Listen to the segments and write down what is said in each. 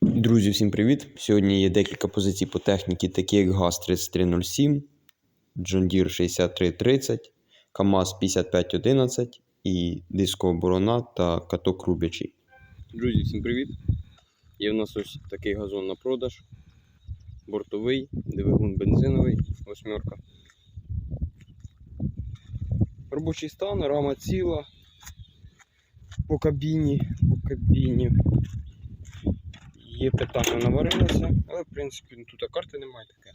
Друзі, всім привіт! Сьогодні є декілька позицій по техніці, такі як ГАЗ 3307, John Deere 6330, КАМАЗ 5511 і дискова борона та каток рубячий. Друзі, всім привіт! Є в нас ось такий газон на продаж. Бортовий, двигун бензиновий, восьмерка. Робочий стан, рама ціла. По кабіні, по кабіні. Є питання наварилося, але в принципі ну, тут карти немає таке.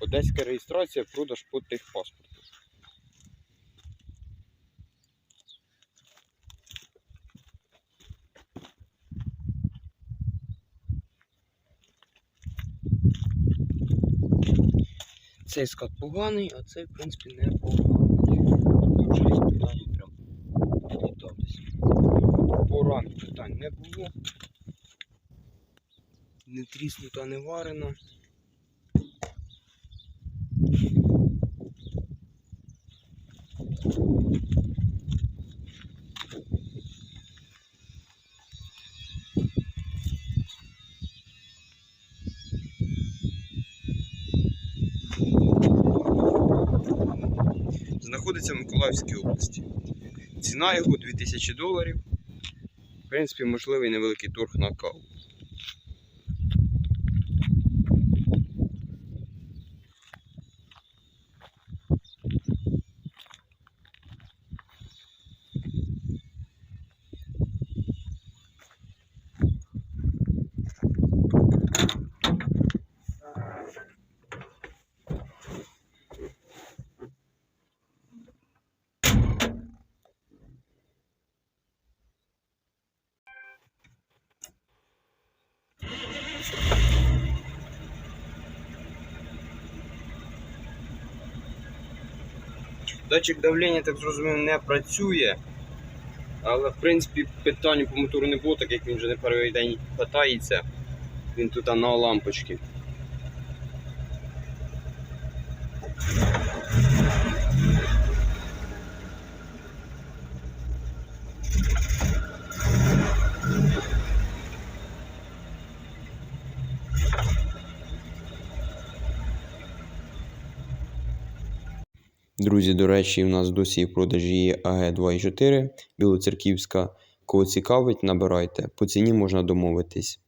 Одеська реєстрація, продаж по техпаспорту. Цей скат поганий, а цей, в принципі, не поганий. Є питання прям літатись. По питань не було. Не тріснута, не варена. Знаходиться в Миколаївській області. Ціна його 2000 доларів. В принципі, можливий невеликий торг на каву. Датчик давлення, так зрозумів, не працює. Але в принципі питань по мотору не було, так як він вже не перший день катається. Він тут на лампочці. Друзі, до речі, у нас досі в продажі є АГ-2,4 Білоцерківська. Кого цікавить, набирайте. По ціні можна домовитись.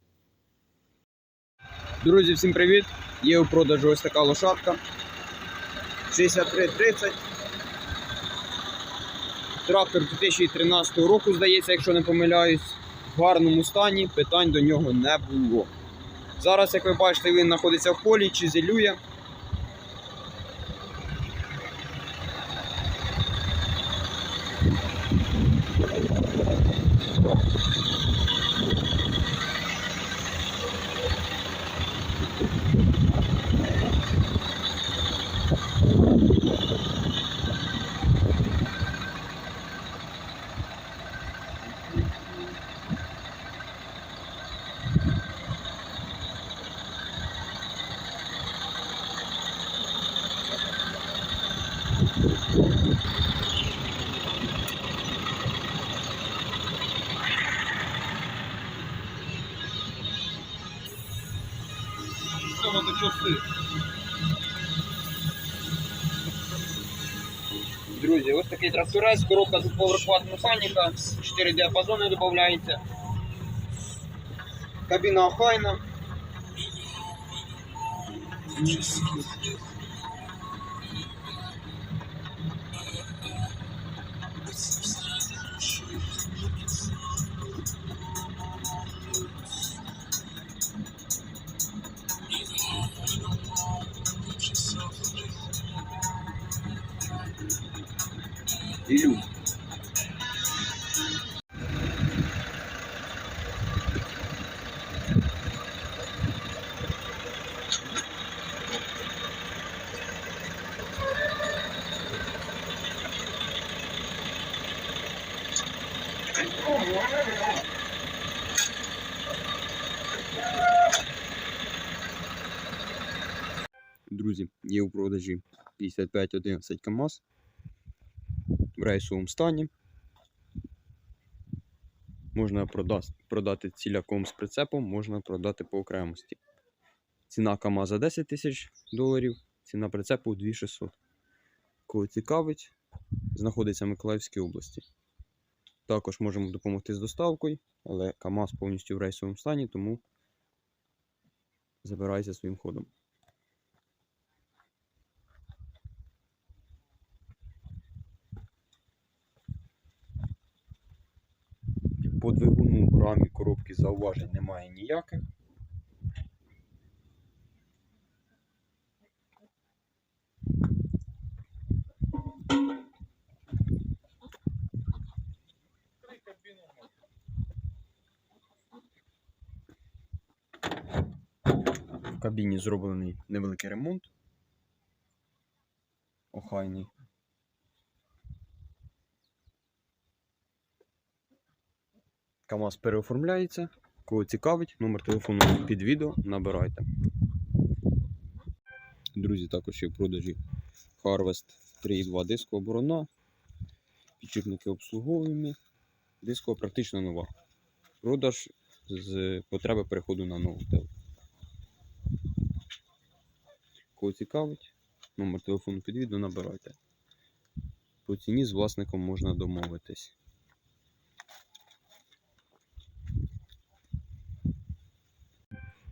Друзі, всім привіт! Є у продажу ось така лошадка. 6330. Трактор 2013 року, здається, якщо не помиляюсь. В гарному стані, питань до нього не було. Зараз, як ви бачите, він знаходиться в полі, чизелює. Друзі, ось такий тракторець, коробка двохповерхова механіка, 4 діапазони додається. Кабіна охайна. Друзі, є у продажі 5511 КАМАЗ в рейсовому стані. Можна продати ціляком з прицепом, можна продати по окремості. Ціна КАМАЗа 10 тисяч доларів, ціна прицепу 2600. Коли цікавить, знаходиться в Миколаївській області. Також можемо допомогти з доставкою, але КАМАЗ повністю в рейсовому стані, тому забирайся своїм ходом. По двигуну рамі коробки зауважень немає ніяких. В кабіні зроблений невеликий ремонт. Охайний. КАМАЗ переоформляється. Кого цікавить, номер телефону під відео набирайте. Друзі, також є в продажі Harvest 3.2 дискова борона. Підшипники обслуговуємо. Дискова практично нова. Продаж з потреби переходу на нову телу. Кого цікавить, номер телефону під відео набирайте. По ціні з власником можна домовитись.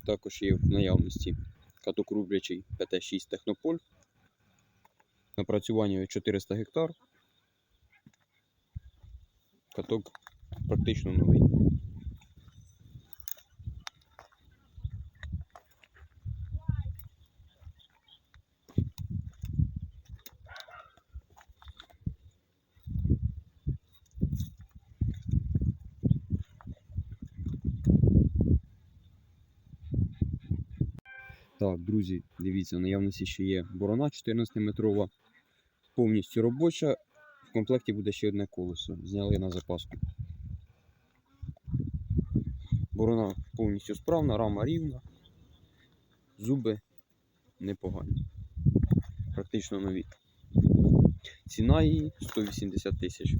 Також є в наявності каток рублячий ПТ-6 Технополь. Напрацювання 400 гектар. Каток практично новий. Так, друзі, дивіться, наявності ще є борона 14-метрова, повністю робоча. В комплекті буде ще одне колесо. Зняли на запаску. Борона повністю справна, рама рівна, зуби непогані. Практично нові. Ціна її 180 тисяч.